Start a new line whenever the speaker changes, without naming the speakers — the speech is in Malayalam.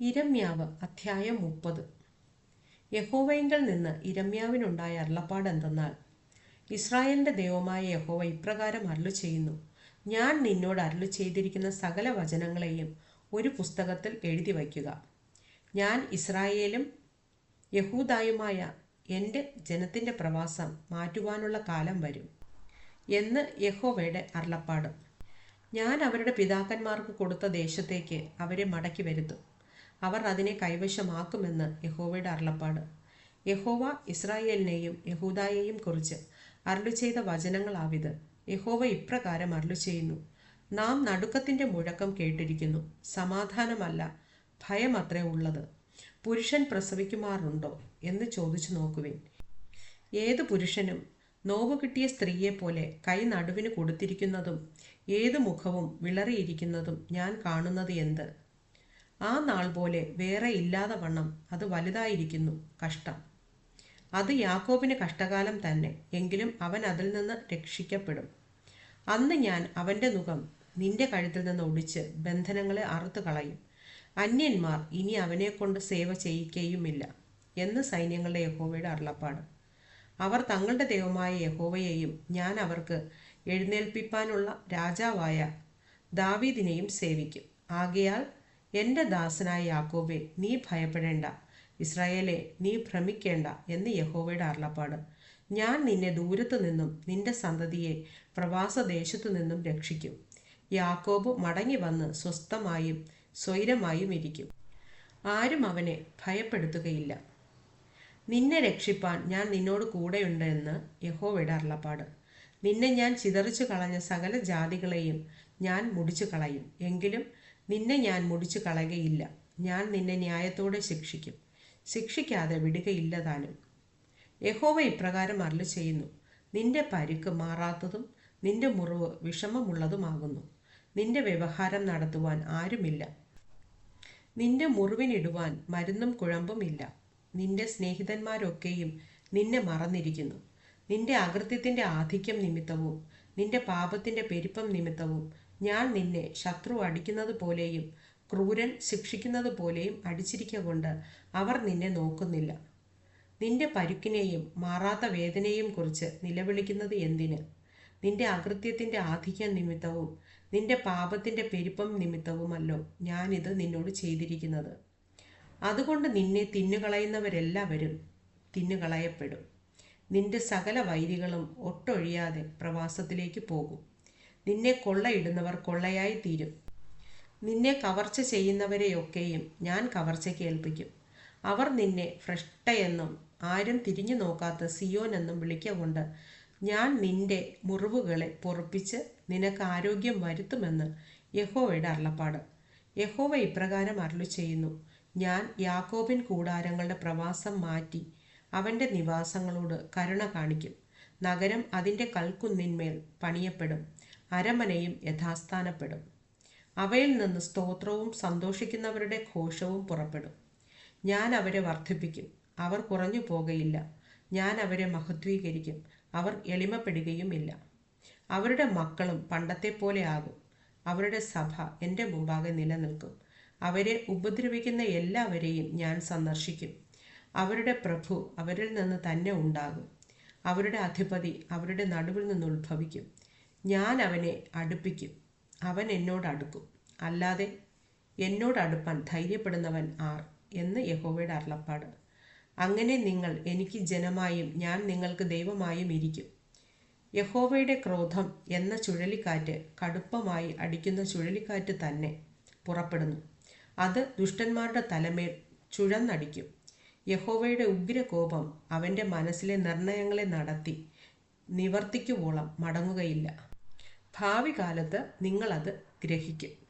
ഇരമ്യാവ് അധ്യായം മുപ്പത്. യഹോവയിങ്കൽ നിന്ന് ഇരമ്യാവിനുണ്ടായ അരുളപ്പാട് എന്തെന്നാൽ ഇസ്രായേലിന്റെ ദൈവമായ യഹോവ ഇപ്രകാരം അരുളു ചെയ്യുന്നു ഞാൻ നിന്നോട് അരുളു ചെയ്തിരിക്കുന്ന സകല വചനങ്ങളെയും ഒരു പുസ്തകത്തിൽ എഴുതി വയ്ക്കുക. ഞാൻ ഇസ്രായേലും യഹൂദായുമായ എന്റെ ജനത്തിന്റെ പ്രവാസം മാറ്റുവാനുള്ള കാലം വരും എന്ന് യഹോവയുടെ അരുളപ്പാട്. ഞാൻ അവരുടെ പിതാക്കന്മാർക്ക് കൊടുത്ത ദേശത്തേക്ക് അവരെ മടക്കി വരുത്തും. അവർ അതിനെ കൈവശമാക്കുമെന്ന് യഹോവയുടെ അരുളപ്പാട്. യഹോവ ഇസ്രായേലിനെയും യഹൂദായെയും കുറിച്ച് അരുളു ചെയ്ത വചനങ്ങളാവിത്. യഹോവ ഇപ്രകാരം അരുളു ചെയ്യുന്നു നാം നടുക്കത്തിന്റെ മുഴക്കം കേട്ടിരിക്കുന്നു. സമാധാനമല്ല ഭയമത്രേ ഉള്ളത്. പുരുഷൻ പ്രസവിക്കുമാറുണ്ടോ എന്ന് ചോദിച്ചു നോക്കുവിൻ. ഏത് പുരുഷനും നോവ് കിട്ടിയ സ്ത്രീയെപ്പോലെ കൈ നടുവിന് കൊടുത്തിരിക്കുന്നതും ഏത് മുഖവും വിളറിയിരിക്കുന്നതും ഞാൻ കാണുന്നത് എന്ത്? ആ നാൾ പോലെ വേറെ ഇല്ലാതെ വണ്ണം അത് വലുതായിരിക്കുന്നു കഷ്ടം. അത് യാക്കോബിന് കഷ്ടകാലം തന്നെ എങ്കിലും അവൻ അതിൽ നിന്ന് രക്ഷിക്കപ്പെടും. അന്ന് ഞാൻ അവന്റെ മുഖം നിന്റെ കഴുത്തിൽ നിന്ന് ഒടിച്ച് ബന്ധനങ്ങളെ അറുത്തു കളയും. അന്യന്മാർ ഇനി അവനെക്കൊണ്ട് സേവ ചെയ്യിക്കുകയുമില്ല എന്ന് സൈന്യങ്ങളുടെ യഹോവയുടെ അരുളപ്പാട്. അവർ തങ്ങളുടെ ദൈവമായ യഹോവയെയും ഞാൻ അവർക്ക് എഴുന്നേൽപ്പിപ്പാനുള്ള രാജാവായ ദാവീദിനെയും സേവിക്കും. ആകയാൽ എന്റെ ദാസനായ യാക്കോബെ നീ ഭയപ്പെടേണ്ട. ഇസ്രായേലെ നീ ഭ്രമിക്കേണ്ട എന്ന് യഹോവയുടെ അരുളപ്പാട്. ഞാൻ നിന്നെ ദൂരത്തു നിന്നും നിന്റെ സന്തതിയെ പ്രവാസദേശത്തു നിന്നും രക്ഷിക്കും. യാക്കോബ് മടങ്ങി വന്ന് സ്വസ്ഥമായും സ്വൈരമായും ഇരിക്കും. ആരും അവനെ ഭയപ്പെടുത്തുകയില്ല. നിന്നെ രക്ഷിപ്പാൻ ഞാൻ നിന്നോട് കൂടെയുണ്ട് എന്ന് യഹോവയുടെ അരുളപ്പാട്. നിന്നെ ഞാൻ ചിതറിച്ചു കളഞ്ഞ സകല ജാതികളെയും ഞാൻ മുടിച്ചു കളയും എങ്കിലും നിന്നെ ഞാൻ മുടിച്ചു കളയുകയില്ല. ഞാൻ നിന്നെ ന്യായത്തോടെ ശിക്ഷിക്കും. ശിക്ഷിക്കാതെ വിടുകയില്ല താനും യഹോവ ഇപ്രകാരം അരുള ചെയ്യുന്നു നിന്റെ പരുക്ക് മാറാത്തതും നിന്റെ മുറിവ് വിഷമമുള്ളതുമാകുന്നു. നിന്റെ വ്യവഹാരം നടത്തുവാൻ ആരുമില്ല. നിന്റെ മുറിവിനിടുവാൻ മരുന്നും കുഴമ്പും ഇല്ല. നിന്റെ സ്നേഹിതന്മാരൊക്കെയും നിന്നെ മറന്നിരിക്കുന്നു. നിന്റെ അകൃത്യത്തിന്റെ ആധിക്യം നിമിത്തവും നിന്റെ പാപത്തിന്റെ പെരുപ്പം നിമിത്തവും ഞാൻ നിന്നെ ശത്രു അടിക്കുന്നത് പോലെയും ക്രൂരൻ ശിക്ഷിക്കുന്നത് പോലെയും അടിച്ചിരിക്ക കൊണ്ട് അവർ നിന്നെ നോക്കുന്നില്ല. നിന്റെ പരുക്കിനെയും മാറാത്ത വേദനയും കുറിച്ച് നിലവിളിക്കുന്നത് എന്തിന്? നിന്റെ അകൃത്യത്തിന്റെ ആധിക്യം നിമിത്തവും നിന്റെ പാപത്തിന്റെ പെരുപ്പം നിമിത്തവുമല്ലോ ഞാനിത് നിന്നോട് ചെയ്തിരിക്കുന്നത്. അതുകൊണ്ട് നിന്നെ തിന്നുകളയുന്നവരെല്ലാവരും തിന്നുകളയപ്പെടും. നിന്റെ സകല വൈരികളും ഒട്ടൊഴിയാതെ പ്രവാസത്തിലേക്ക് പോകും. നിന്നെ കൊള്ളയിടുന്നവർ കൊള്ളയായി തീരും നിന്നെ കവർച്ച ചെയ്യുന്നവരെയൊക്കെയും ഞാൻ കവർച്ചയ്ക്ക് ഏൽപ്പിക്കും. അവർ നിന്നെ ഭ്രഷ്ടയെന്നും ആരും തിരിഞ്ഞു നോക്കാത്ത സിയോൻ എന്നും വിളിക്കൊണ്ട് ഞാൻ നിന്റെ മുറിവുകളെ പൊറപ്പിച്ച് നിനക്ക് ആരോഗ്യം വരുത്തുമെന്ന് യഹോവയുടെ അരുളപ്പാട്. യഹോവ ഇപ്രകാരം അരുളി ചെയ്യുന്നു ഞാൻ യാക്കോബിൻ കൂടാരങ്ങളുടെ പ്രവാസം മാറ്റി അവന്റെ നിവാസങ്ങളോട് കരുണ കാണിക്കും. നഗരം അതിന്റെ കൽക്കുന്നിന്മേൽ പണിയപ്പെടും. അരമനയും യഥാസ്ഥാനപ്പെടും. അവയിൽ നിന്ന് സ്തോത്രവും സന്തോഷിക്കുന്നവരുടെ ഘോഷവും പുറപ്പെടും. ഞാൻ അവരെ വർദ്ധിപ്പിക്കും. അവർ കുറഞ്ഞു പോകയില്ല ഞാൻ അവരെ മഹത്വീകരിക്കും. അവർ എളിമപ്പെടുകയുമില്ല. അവരുടെ മക്കളും പണ്ടത്തെ പോലെ ആകും. അവരുടെ സഭ എന്റെ മുമ്പാകെ നിലനിൽക്കും. അവരെ ഉപദ്രവിക്കുന്ന എല്ലാവരെയും ഞാൻ സന്ദർശിക്കും. അവരുടെ പ്രഭു അവരിൽ നിന്ന് തന്നെ ഉണ്ടാകും. അവരുടെ അധിപതി അവരുടെ നടുവിൽ നിന്ന് ഉത്ഭവിക്കും. ഞാൻ അവനെ അടുപ്പിക്കും. അവൻ എന്നോട് അടുക്കും. അല്ലാതെ എന്നോട് അടുപ്പാൻ ധൈര്യപ്പെടുന്നവൻ ആർ എന്ന് യഹോവയുടെ അരുളപ്പാട്. അങ്ങനെ നിങ്ങൾ എനിക്ക് ജനമായും ഞാൻ നിങ്ങൾക്ക് ദൈവമായും ഇരിക്കും. യഹോവയുടെ ക്രോധം എന്ന ചുഴലിക്കാറ്റ് കടുപ്പമായി അടിക്കുന്ന ചുഴലിക്കാറ്റ് തന്നെ പുറപ്പെടുന്നു. അത് ദുഷ്ടന്മാരുടെ തലമേൽ ചുഴന്നടിക്കും. യഹോവയുടെ ഉഗ്രകോപം അവന്റെ മനസ്സിലെ നിർണയങ്ങളെ നടത്തി നിവർത്തിക്കുവോളം മടങ്ങുകയില്ല. ഭാവി കാലത്ത് നിങ്ങളത് ഗ്രഹിക്കും.